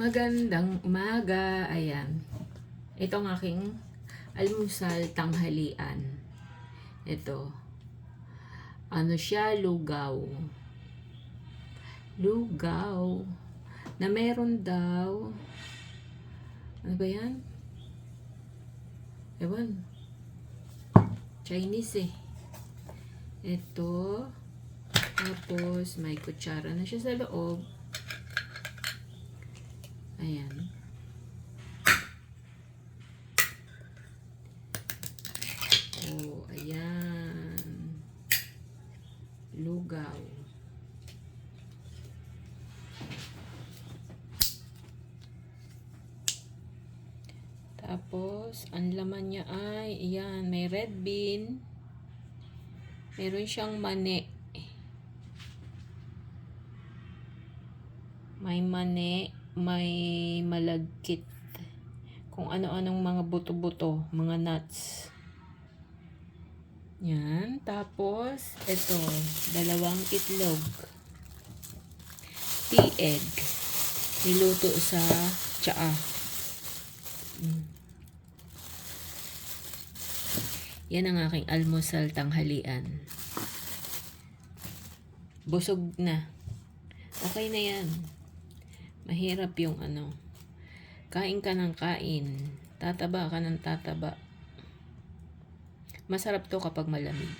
Magandang umaga. Ayan. Ito ang aking almusal tanghalian. Ito. Ano siya? Lugaw. Lugaw. Na meron daw. Ano ba yan? Ewan. Chinese eh. Ito. Tapos, may kutsara na siya sa loob. Ayan. Oh, ayan. Lugaw. Tapos, ang laman niya ay, ayan, may red bean. Meron siyang mani. May mani, may malagkit. Kung ano-anong mga buto-buto, mga nuts. Yan. Tapos, ito, dalawang itlog. Tea egg. Niluto sa tsaa. Mm. Yan ang aking almusal tanghalian. Busog na. Okay na yan. Mahirap yung ano. Kain ka ng kain. Tataba ka ng tataba. Masarap to kapag malamig.